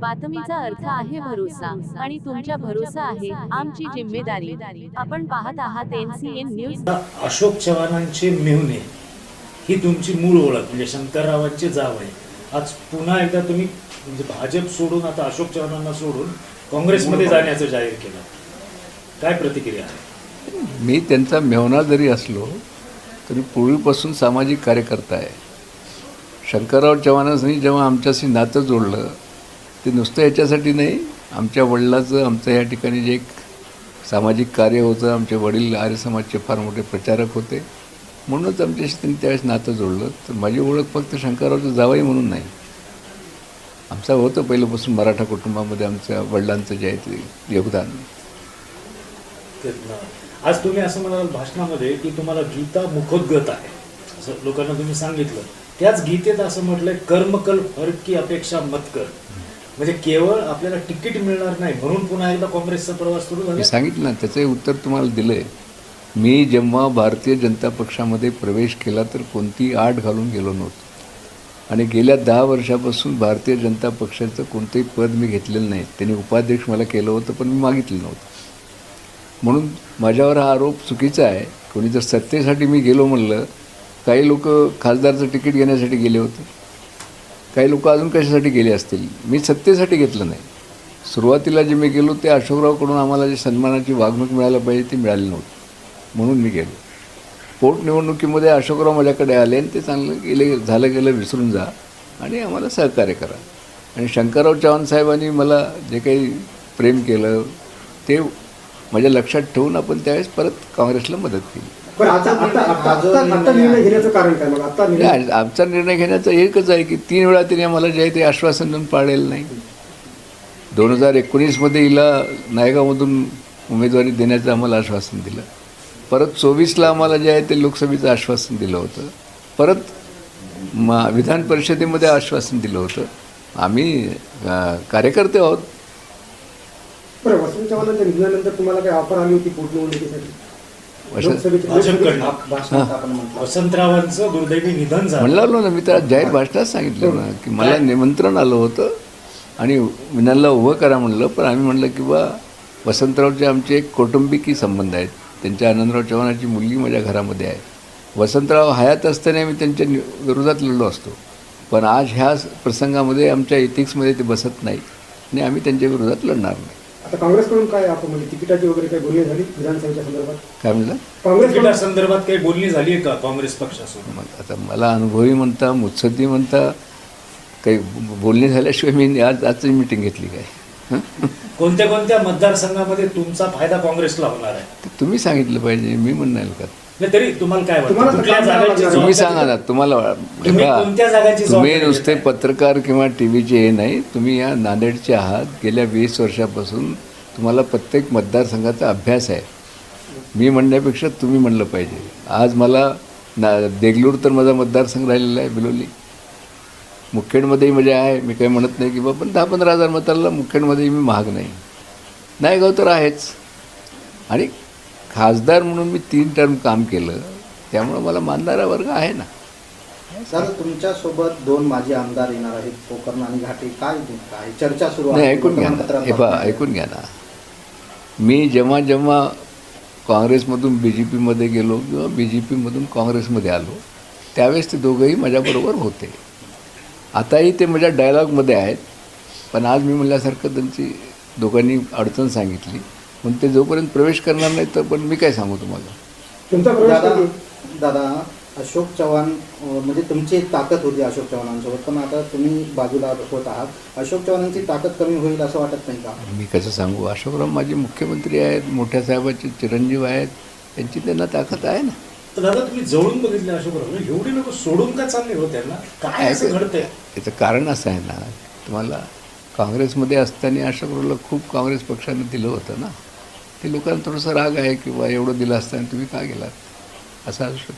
बातमीचा अर्थ आहे भरोसा आणि तुमच्या भरोसा आहे आमची जिम्मेदारी. आपण पाहत आहात एनसीएन न्यूज. अशोक चव्हाणांचे मेहुणे ही तुमची मूळ ओळख म्हणजे शंकररावांचे जाव आहे आज पुन्हा एकदा तुम्ही म्हणजे भाजप सोडून आता अशोक चव्हाणांना सोडून काँग्रेसमध्ये जाण्याचं जाहीर केलं. काय प्रतिक्रिया आहे? मी त्यांचा मेहना जरी असलो तरी पूर्वीपासून सामाजिक कार्यकर्ता आहे. शंकरराव चव्हाणांनी जेव्हा आमच्याशी नातं जोडलं ते नुसतं याच्यासाठी नाही. आमच्या वडिलाचं आमचं या ठिकाणी जे एक सामाजिक कार्य होतं आमचे वडील आर्य समाजचे फार मोठे प्रचारक होते. म्हणूनच आमच्याशी त्यांनी त्यावेळेस नातं जोडलं. तर माझी ओळख फक्त शंकररावचं जावई म्हणून नाही. आमचा होतं पहिल्यापासून मराठा कुटुंबामध्ये आमच्या वडिलांचं जे आहे ते योगदान. आज तुम्ही असं म्हणाल भाषणामध्ये की तुम्हाला गीता मुखोद्गत आहे. असं लोकांना तुम्ही सांगितलं. त्याच गीतेत असं म्हटलंय कर्मकल फरक की अपेक्षा मत कर. म्हणजे केवळ आपल्याला तिकीट मिळणार नाही म्हणून पुन्हा एकदा काँग्रेसचा प्रवास सुरू मी झाला सांगितलं ना त्याचंही उत्तर तुम्हाला दिलं आहे मी जेव्हा भारतीय जनता पक्षामध्ये प्रवेश केला तर कोणती आड घालून गेलो नव्हतो. आणि गेल्या दहा वर्षापासून भारतीय जनता पक्षाचं कोणतंही पद मी घेतलेलं नाही. त्यांनी उपाध्यक्ष मला केलं होतं पण मी मागितलं नव्हतं. म्हणून माझ्यावर हा आरोप चुकीचा आहे. कोणी जर सत्तेसाठी मी गेलो म्हणलं काही लोक खासदारचं तिकीट घेण्यासाठी गेले होते. काही लोक अजून कशासाठी गेले असतील? मी सत्तेसाठी घेतलं नाही. सुरुवातीला जे मी गेलो ते अशोकरावकडून आम्हाला जे सन्मानाची वागणूक मिळायला पाहिजे ती मिळाली नव्हती. म्हणून मी गेलो. पोटनिवडणुकीमध्ये अशोकराव माझ्याकडे आले आणि ते चांगलं गेले झालं गेलं विसरून जा आणि आम्हाला सहकार्य करा. आणि शंकरराव चव्हाण साहेबांनी मला जे काही प्रेम केलं ते माझ्या लक्षात ठेवून आपण त्यावेळेस परत काँग्रेसला मदत केली. पण आता आता आता आता आता निर्णय घेण्याचं कारण काय? मग आता निर्णय नाही, आमचा निर्णय घेण्याचा एकच आहे की तीन वेळा तिने आम्हाला जे आहे ते आश्वासन देऊन पाळलेलं नाही. दोन हजार एकोणीसमध्ये हिला नायगावमधून उमेदवारी देण्याचं आम्हाला आश्वासन दिलं. परत चोवीसला आम्हाला जे आहे ते लोकसभेचं आश्वासन दिलं होतं. परत मा विधान परिषदेमध्ये आश्वासन दिलं होतं. आम्ही अं, कार्यकर्ते आहोत. बरं वसंत चव्हाणांच्या निधनानंतर तुम्हाला काही ऑफर आली होती पोटनिवडणुकीसाठी वसंतरावांचं दुर्दैवी निधन झालं. म्हणलं ना मी त्याला जाहीर भाषणात सांगितलं ना की मला निमंत्रण आलं होतं आणि विनालला उभं करा म्हणलं पण आम्ही म्हणलं की बा वसंतरावचे आमचे एक कौटुंबिकी संबंध आहेत. त्यांच्या आनंदराव चव्हाणाची मुलगी माझ्या घरामध्ये आहे. वसंतराव हयात असताना मी त्यांच्या विरोधात लढलो असतो. पण आज ह्या प्रसंगामध्ये आमच्या इथिक्समध्ये ते बसत नाही. आणि आम्ही त्यांच्या विरोधात लढणार नाही. आता काँग्रेसकडून काय आपण म्हणजे तिकिटाची वगैरे काही बोलणी झाली विधानसभेच्या संदर्भात? काय म्हणलं? काँग्रेसकडून तिकिटासंदर्भात काही बोलणी झाली आहे का काँग्रेस पक्षासोबत? मग आता मला अनुभवी म्हणता मुत्सद्दी म्हणता काही बोलणी झाल्याशिवाय मी आज आजची मिटिंग घेतली काय? हं? कोणत्या कोणत्या मतदारसंघामध्ये तुमचा फायदा काँग्रेसला होणार आहे? ते तुम्ही सांगितलं पाहिजे मी म्हणणार का? नाही तरी तुम्हाला काय वाटतं? तुम्हाला कुठल्या जागांची? तुम्ही जबाबदारी- सांगा ना तुम्हाला तुम्ही बघा, कोणत्या जागांची तुम्ही जबाबदारी नुसते? पत्रकार किंवा टी व्हीचे हे नाही तुम्ही या नांदेडचे आहात. गेल्या वीस वर्षापासून तुम्हाला प्रत्येक मतदारसंघाचा अभ्यास आहे. मी म्हणण्यापेक्षा तुम्ही म्हणलं पाहिजे. आज मला ना देगलूर तर माझा मतदारसंघ राहिलेला आहे बिलोली. मुखेडमध्येही मजा आहे. मी काही म्हणत नाही की बा पण दहा पंधरा हजार मताला मुखेडमध्येही मी महाग नाही. नायगाव तर आहेच. आणि खासदार म्हणून मी तीन टर्म काम केलं त्यामुळं मला मानणारा वर्ग आहे ना. दादा तुमच्यासोबत दोन माजी आमदार येणार आहेत पोकर्ण आणि घाटे. काय चर्चा सुरू नाही आहे. ऐकून घ्या ना. हे आहेत. ऐकून घ्या ना. मी जेव्हा जेव्हा काँग्रेसमधून बी जे पीमध्ये गेलो किंवा बी जे पीमधून काँग्रेसमध्ये आलो त्यावेळेस ते दोघंही माझ्याबरोबर होते. आताही ते माझ्या डायलॉगमध्ये आहेत पण आज मी म्हणल्यासारखं त्यांची दोघांनी अडचण सांगितली. पण ते जोपर्यंत प्रवेश करणार नाही तर पण मी काय सांगू तुम्हाला? तुमचा प्रवेश दादा अशोक चव्हाण म्हणजे तुमची एक ताकद होती अशोक चव्हाणांसोबत पण आता तुम्ही बाजूला होत आहात. अशोक चव्हाणांची ताकद कमी होईल असं वाटत नाही का? मी कसं सांगू? अशोकराव माझे मुख्यमंत्री आहेत मोठ्या साहेबाचे चिरंजीव आहेत त्यांची त्यांना ताकद आहे ना. दादा तुम्ही जवळून बघितले अशोकराव एवढी लोक सोडून का चालले हो त्यांना? काय असं घडतंय? याचं कारण असं आहे ना तुम्हाला काँग्रेसमध्ये असताना अशोकरावला खूप काँग्रेस पक्षाने दिलं होतं ना. ते लोकांना थोडंसं राग आहे किंवा एवढं दिलं असताना तुम्ही का गेलात? असं असू शकतं.